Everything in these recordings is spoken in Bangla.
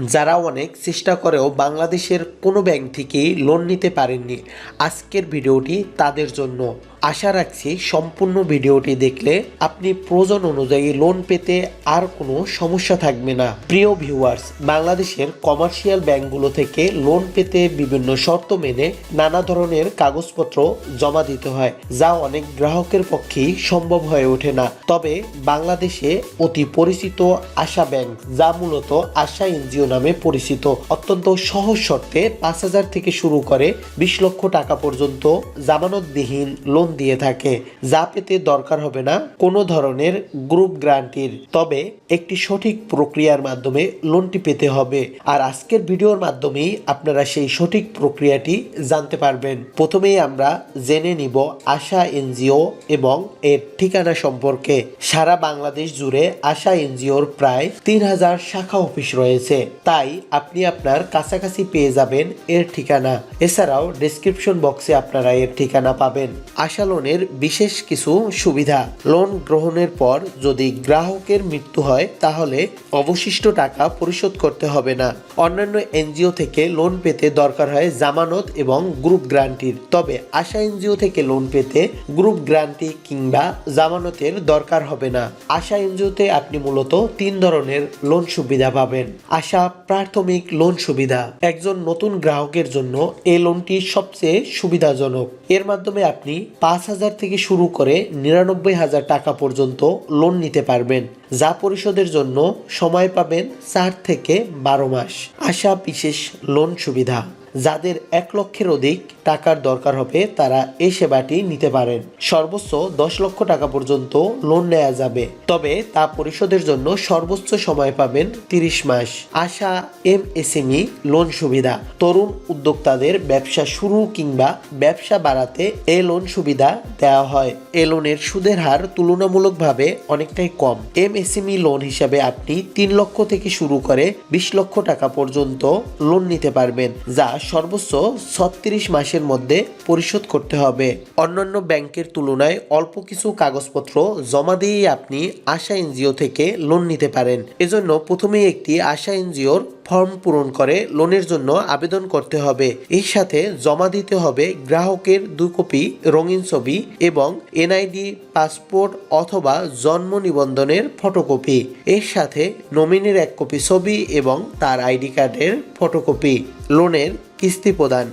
যারা অনেক চেষ্টা করেও বাংলাদেশের কোনো ব্যাংক থেকে লোন নিতে পারেননি। আজকের ভিডিওটি তাদের জন্য। আশা রাখছি সম্পূর্ণ ভিডিওটি দেখলে আপনি প্রয়োজন অনুযায়ী লোন পেতে আর কোনো সমস্যা থাকবে না। প্রিয় ভিউয়ার্স বাংলাদেশের কমার্শিয়াল ব্যাংকগুলো থেকে লোন পেতে বিভিন্ন শর্ত মেনে নানা ধরনের কাগজপত্র জমা দিতে হয়, যা অনেক গ্রাহকের পক্ষেই সম্ভব হয়ে ওঠে না। তবে বাংলাদেশে অতি পরিচিত আশা ব্যাংক যা মূলত আশা এনজিও নামে পরিচিত, অত্যন্ত সহজ শর্তে পাঁচ হাজার থেকে শুরু করে বিশ লক্ষ টাকা পর্যন্ত জামানতবিহীন লোন দিয়ে থাকে। যা পেতে দরকার হবে না কোনো ধরনের গ্রুপ গ্রান্টির। তবে একটি সঠিক প্রক্রিয়ার মাধ্যমে লোনটি পেতে হবে। আর আজকের ভিডিওর মাধ্যমেই আপনারা সেই সঠিক প্রক্রিয়াটি জানতে পারবেন। প্রথমেই আমরা জেনে নিব আশা এনজিও এবং এর ঠিকানা সম্পর্কে। সারা বাংলাদেশ জুড়ে আশা এনজিওর প্রায় তিন হাজার শাখা অফিস রয়েছে। তাই আপনি আপনার কাছাকাছি পেয়ে যাবেন এর ঠিকানা। এছাড়াও ডেসক্রিপশন বক্সে আপনারা এর ঠিকানা পাবেন। আশা লোনের বিশেষ কিছু সুবিধা। লোন গ্রহণের পর যদি গ্রাহকের মৃত্যু হয়, তাহলে অবশিষ্ট টাকা পরিশোধ করতে হবে না। অন্যান্য এনজিও থেকে লোন পেতে দরকার হয় জামানত এবং গ্রুপ গ্রান্টির। তবে আশা এনজিও থেকে লোন পেতে গ্রুপ গ্রান্টি কিংবা জামানতের দরকার হবে না। আশা এনজিওতে আপনি মূলত তিন ধরনের লোন সুবিধা পাবেন। আশা প্রাথমিক লোন সুবিধা। একজন নতুন গ্রাহকের জন্য এই লোনটি সবচেয়ে সুবিধাজনক। এর মাধ্যমে আপনি পাঁচ হাজার থেকে শুরু করে নিরানব্বই হাজার টাকা পর্যন্ত লোন নিতে পারবেন, যা পরিশোধের জন্য সময় পাবেন চার থেকে বারো মাস। আশা বিশেষ লোন সুবিধা। যাদের এক লক্ষের অধিক টাকার দরকার হবে, তারা এই সেবাটি নিতে পারেন। সর্বোচ্চ দশ লক্ষ টাকা পর্যন্ত লোন নেওয়া যাবে। তবে তা পরিশোধের জন্য সর্বোচ্চ সময় পাবেন তিরিশ মাস। আশা এম এসএমই লোন সুবিধা। তরুণ উদ্যোক্তাদের ব্যবসা শুরু কিংবা ব্যবসা বাড়াতে এ লোন সুবিধা দেওয়া হয়। এ লোনের সুদের হার তুলনামূলকভাবে অনেকটাই কম। এম এসএমই লোন হিসাবে আপনি তিন লক্ষ থেকে শুরু করে বিশ লক্ষ টাকা পর্যন্ত লোন নিতে পারবেন, যা সর্বোচ্চ ছত্রিশ মাসের মধ্যে পরিশোধ করতে হবে। অন্যান্য ব্যাংকের তুলনায় অল্প কিছু কাগজপত্র জমা দিয়েই আপনি আশা এনজিও থেকে লোন নিতে পারেন। এজন্য প্রথমেই একটি আশা এনজিওর ফর্ম পূরণ করে লোনের জন্য আবেদন করতে হবে। এর সাথে জমা দিতে হবে গ্রাহকের দু কপি রঙিন ছবি এবং এনআইডি, পাসপোর্ট অথবা জন্ম নিবন্ধনের ফটোকপি। এর সাথে নমিনির এক কপি ছবি এবং তার আইডি কার্ডের ফটোকপি। লোনের কিস্তি প্রদান।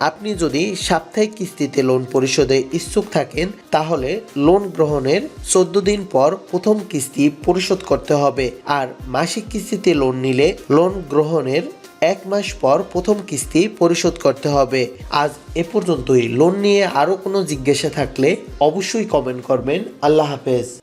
আপনি যদি সাপ্তাহিক কিস্তিতে লোন পরিশোধে ইচ্ছুক থাকেন, তাহলে লোন গ্রহণের চোদ্দ দিন পর প্রথম কিস্তি পরিশোধ করতে হবে। আর মাসিক কিস্তিতে লোন নিলে লোন গ্রহণের এক মাস পর প্রথম কিস্তি পরিশোধ করতে হবে। আজ এ পর্যন্তই। লোন নিয়ে আরও কোনো জিজ্ঞাসা থাকলে অবশ্যই কমেন্ট করবেন। আল্লাহ হাফেজ।